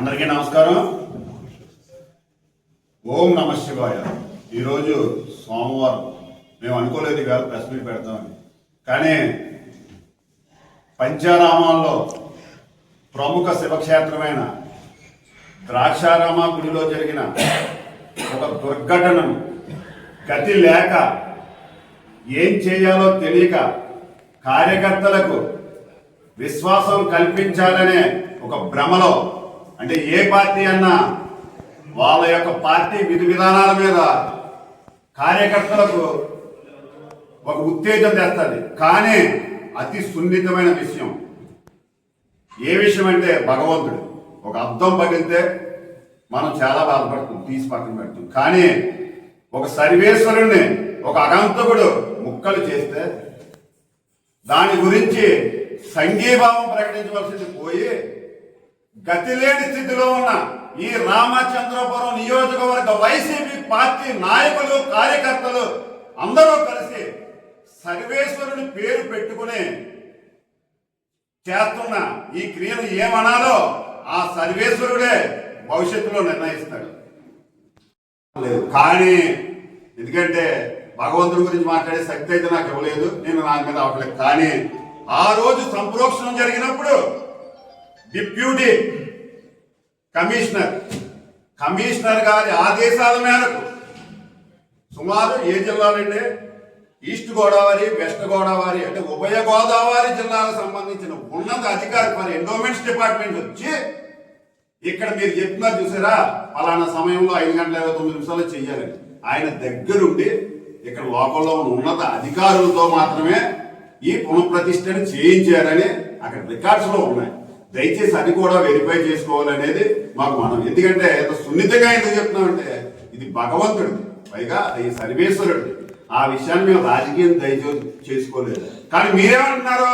అందరికీ నమస్కారం. ఓం నమ శివాయ. ఈరోజు సోమవారం. మేము అనుకోలేదు ఇవాళ ప్రెస్ మీట్ పెడతామని. కానీ పంచారామాల్లో ప్రముఖ శివక్షేత్రమైన ద్రాక్షారామ గుడిలో జరిగిన ఒక దుర్ఘటనను గతి లేక ఏం చేయాలో తెలియక కార్యకర్తలకు విశ్వాసం కల్పించాలనే ఒక భ్రమలో అంటే ఏ పార్టీ అన్నా వాళ్ళ యొక్క పార్టీ విధి విధానాల మీద కార్యకర్తలకు ఒక ఉత్తేజం తెస్తుంది. కానీ అతి సున్నితమైన విషయం. ఏ విషయం అంటే భగవంతుడు. ఒక అర్థం పగిలితే మనం చాలా బాధపడుతుంది తీసి పక్కన పెడుతుంది కానీ ఒక సర్వేశ్వరుణ్ణి ఒక అగంతకుడు ముక్కలు చేస్తే దాని గురించి సంఘీభావం ప్రకటించవలసింది పోయి గతి లేని స్థితిలో ఉన్న ఈ రామచంద్రపురం నియోజకవర్గ వైసీపీ పార్టీ నాయకులు కార్యకర్తలు అందరూ కలిసి సర్వేశ్వరుని పేరు పెట్టుకుని చేస్తున్న ఈ క్రియను ఏమనాలో ఆ సర్వేశ్వరుడే భవిష్యత్తులో నిర్ణయిస్తాడు. లేదు కానీ ఎందుకంటే భగవంతుడి గురించి మాట్లాడే శక్తి అయితే నాకు ఇవ్వలేదు. నేను నా మీద అవ్వలేదు కానీ ఆ రోజు సంప్రోక్షణం జరిగినప్పుడు డిప్యూటీ కమిషనర్. కమిషనర్ గారి ఆదేశాల మేరకు సుమారు ఏ జిల్లాలండి ఈస్ట్ గోదావరి వెస్ట్ గోదావరి అంటే ఉభయ గోదావరి జిల్లాలకు సంబంధించిన ఉన్నత అధికారి మరి ఎండోమెంట్స్ డిపార్ట్మెంట్ వచ్చి ఇక్కడ మీరు చెప్తున్నారు చూసారా? అలానా సమయంలో ఐదు గంటల ఇరవై తొమ్మిది నిమిషాలు చెయ్యాలని ఆయన దగ్గరుండి ఇక్కడ లోకల్లో ఉన్న ఉన్నత అధికారులతో మాత్రమే ఈ పునఃప్రతిష్టని చేయించారని అక్కడ రికార్డ్స్లో ఉన్నాయి. దయచేసి అది కూడా వెరిఫై చేసుకోవాలనేది మాకు మనం. ఎందుకంటే సున్నితంగా ఎందుకు చెప్తున్నామంటే ఇది భగవంతుడు పైగా ఈ సర్వేశ్వరుడు ఆ విషయాన్ని మేము రాజకీయం దయచే చేసుకోలేదు. కానీ మీరేమంటున్నారు?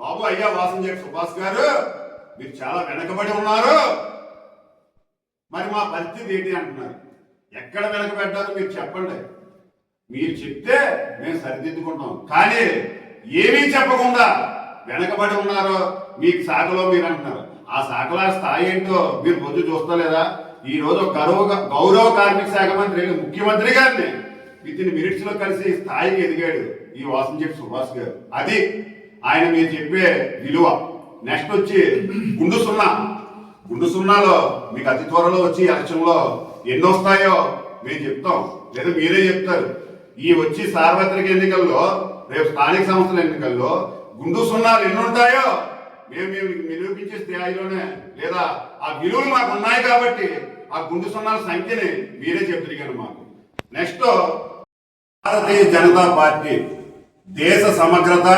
బాబు అయ్యా వాసం చేయ సుభాష్ గారు. మీరు చాలా వెనకబడి ఉన్నారు. మరి మా పరిస్థితి ఏంటి అంటున్నారు. ఎక్కడ వెనకబెట్టాలో మీరు చెప్పండి. మీరు చెప్తే మేము సరిదిద్దుకుంటాం. కానీ ఏమీ చెప్పకుండా వెనకబడి ఉన్నారో మీకు శాఖలో మీరు అంటున్నారు. ఆ శాఖల స్థాయి ఏంటో మీరు పొద్దు చూస్తలేదా ఈ రోజు గౌరవ గౌరవ కార్మిక శాఖ మంత్రి ముఖ్యమంత్రి గారిని విత్ ఇన్ మినిట్స్లో కలిసి స్థాయికి ఎదిగాడు ఈ వాసం చెప్పి సుభాష్ గారు. అది ఆయన మీరు చెప్పే విలువ. నెక్స్ట్ వచ్చి గుండు సున్నా. గుండు సున్నాలో మీకు అతి త్వరలో వచ్చి ఎలక్షన్ ఎన్ని వస్తాయో మేము చెప్తాం. లేదా మీరే చెప్తారు. ఈ వచ్చి సార్వత్రిక ఎన్నికల్లో రేపు స్థానిక సంస్థల ఎన్నికల్లో గుండు సున్నాలు ఎన్ని ఉంటాయో మేము మేము నిరూపించే స్థాయిలోనే లేదా ఆ విలువలు మాకు ఉన్నాయి కాబట్టి ఆ గుండు సున్నాల సంఖ్యని మీరే చెప్తారు మాకు. నెక్స్ట్ భారతీయ జనతా పార్టీ దేశ సమగ్రత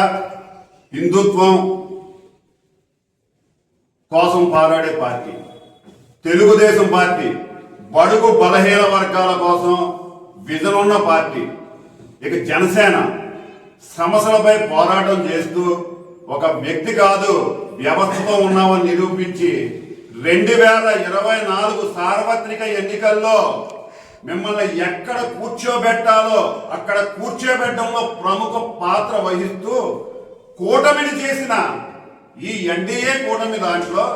హిందుత్వం కోసం పోరాడే పార్టీ తెలుగుదేశం పార్టీ బడుగు బలహీన వర్గాల కోసం విజన్ ఉన్న పార్టీ ఇక జనసేన సమస్యలపై పోరాటం చేస్తూ ఒక వ్యక్తి కాదు వ్యవస్థతో ఉన్నామని నిరూపించి రెండు వేల ఇరవై నాలుగు సార్వత్రిక ఎన్నికల్లో మిమ్మల్ని ఎక్కడ కూర్చోబెట్టాలో అక్కడ కూర్చోబెట్టడంలో ప్రముఖ పాత్ర వహిస్తూ కూటమిని చేసిన ఈ ఎన్డీఏ కూటమి దాంట్లో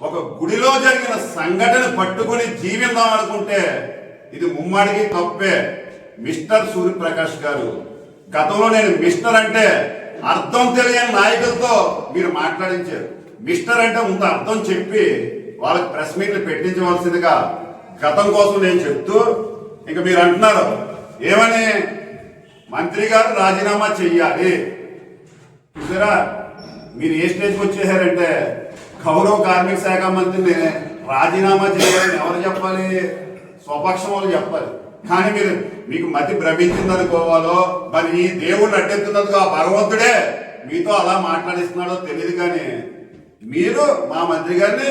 ఒక గుడిలో జరిగిన సంఘటన పట్టుకుని జీవిద్దాం అనుకుంటే ఇది ముమ్మడికి తప్పే. మిస్టర్ సూర్యప్రకాష్ గారు గతంలో నేను మిస్టర్ అంటే అర్థం తెలియని నాయకులతో మీరు మాట్లాడించారు. మిస్టర్ అంటే ముందు అర్థం చెప్పి వాళ్ళకి ప్రెస్ మీట్లు పెట్టించవలసిందిగా గతం కోసం నేను చెప్తూ ఇంకా మీరు అంటున్నారు ఏమని? మంత్రి గారు రాజీనామా చెయ్యాలి. చూసారా? మీరు ఏ స్టేజ్కి వచ్చేసారంటే గౌరవ కార్మిక శాఖ మంత్రిని రాజీనామా చేయాలని ఎవరు చెప్పాలి? స్వపక్షం వాళ్ళు చెప్పాలి. కానీ మీరు మీకు మతి భ్రమించింది అనుకోవాలో మరి ఈ దేవుడిని అడ్డెత్తున్నందుకు ఆ భగవంతుడే మీతో అలా మాట్లాడిస్తున్నాడో తెలియదు కానీ మీరు మా మంత్రి గారిని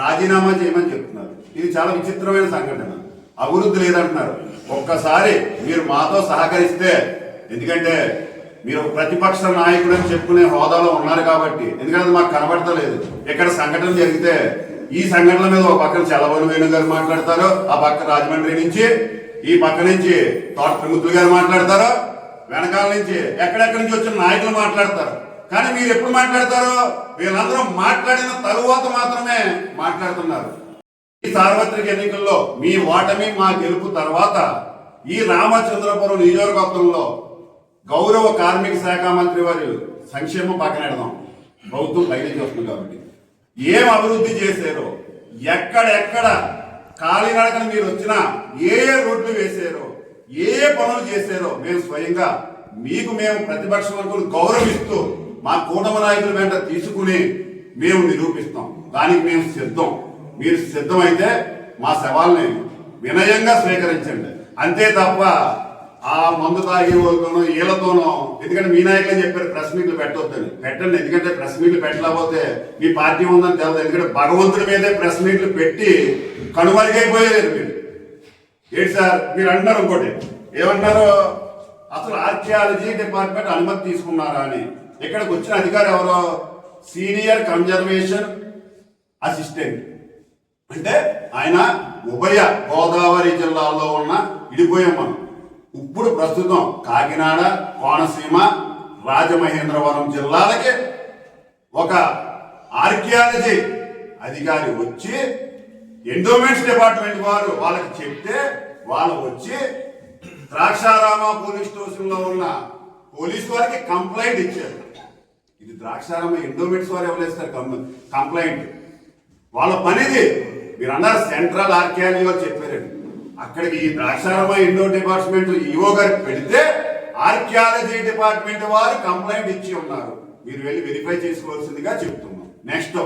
రాజీనామా చేయమని చెప్తున్నారు. ఇది చాలా విచిత్రమైన సంఘటన. అభివృద్ధి లేదంటున్నారు. ఒక్కసారి మీరు మాతో సహకరిస్తే ఎందుకంటే మీరు ప్రతిపక్ష నాయకుడు అని చెప్పుకునే హోదాలో ఉన్నారు కాబట్టి ఎందుకంటే అది మాకు కనబడతలేదు. ఇక్కడ సంఘటన జరిగితే ఈ సంఘటన మీద ఒక పక్కన చలవని వేణు గారు మాట్లాడతారు ఆ పక్క రాజమండ్రి నుంచి ఈ పక్క నుంచి తోట త్రిమూర్తులు గారు మాట్లాడతారు వెనకాల నుంచి ఎక్కడెక్కడి నుంచి వచ్చిన నాయకులు మాట్లాడతారు. కానీ మీరు ఎప్పుడు మాట్లాడతారో వీళ్ళందరూ మాట్లాడిన తరువాత మాత్రమే మాట్లాడుతున్నారు. ఈ సార్వత్రిక ఎన్నికల్లో మీ ఓటమి మా గెలుపు తర్వాత ఈ రామచంద్రపురం నియోజకవర్గంలో గౌరవ కార్మిక శాఖ మంత్రి వారి సంక్షేమం పక్కనెడదాం ప్రభుత్వం బయట చూస్తుంది కాబట్టి. ఏం అభివృద్ధి చేశారో ఎక్కడెక్కడ కాలినడకన మీరు వచ్చినా ఏ ఏ రోడ్లు వేసారో ఏ ఏ పనులు చేశారో మేము స్వయంగా మీకు మేము ప్రతిపక్ష వర్గులు గౌరవిస్తూ మా కూటమి నాయకుల వెంట తీసుకుని మేము నిరూపిస్తాం. దానికి మేము సిద్ధం. మీరు సిద్ధమైతే మా సవాల్ని వినయంగా స్వీకరించండి. అంతే తప్ప ఆ మందు తాగే వాళ్ళతోనో వీళ్ళతోనో ఎందుకంటే మీ నాయకులే చెప్పారు? ప్రెస్ మీట్లు పెట్టొద్దని. పెట్టండి ఎందుకంటే ప్రెస్ మీట్లు పెట్టలేకపోతే మీ పార్టీ ఉందని తెలియదు ఎందుకంటే భగవంతుడి మీదే ప్రెస్ మీట్లు పెట్టి కనుమరుగైపోయేది మీరు. ఏంటి సార్? మీరు అంటున్నారు ఇంకోటి. ఏమంటారు అసలు ఆర్కియాలజీ డిపార్ట్మెంట్ అనుమతి తీసుకున్నారా అని. ఇక్కడికి వచ్చిన అధికారి ఎవరో? Senior conservation assistant. అంటే ఆయన ఉభయ గోదావరి జిల్లాలో ఉన్న ఇడిపోయాం మనం. ఇప్పుడు ప్రస్తుతం కాకినాడ కోనసీమ రాజమహేంద్రవరం జిల్లాలకి ఒక ఆర్కియాలజీ అధికారి వచ్చి ఎండోమెంట్స్ డిపార్ట్మెంట్ వారు వాళ్ళకి చెప్తే వాళ్ళు వచ్చి ద్రాక్షారామ పోలీస్ స్టేషన్లో ఉన్న పోలీస్ వారికి కంప్లైంట్ ఇచ్చారు. ఇది ద్రాక్షారామ ఎండోమెంట్స్ వారు ఎవరేస్తారు? కంప్లైంట్. వాళ్ళ పనిది మీరు అన్నారు సెంట్రల్ ఆర్కియాలజీ వారు చెప్పారండి. అక్కడికి ఈ ద్రాక్షారామ ఇండో డిపార్ట్మెంట్ ఈవో గారికి పెడితే ఆర్కియాలజీ డిపార్ట్మెంట్ వారు కంప్లైంట్ ఇచ్చి ఉన్నారు. మీరు వెళ్ళి వెరిఫై చేసుకోవాల్సిందిగా చెప్తున్నాం. నెక్స్ట్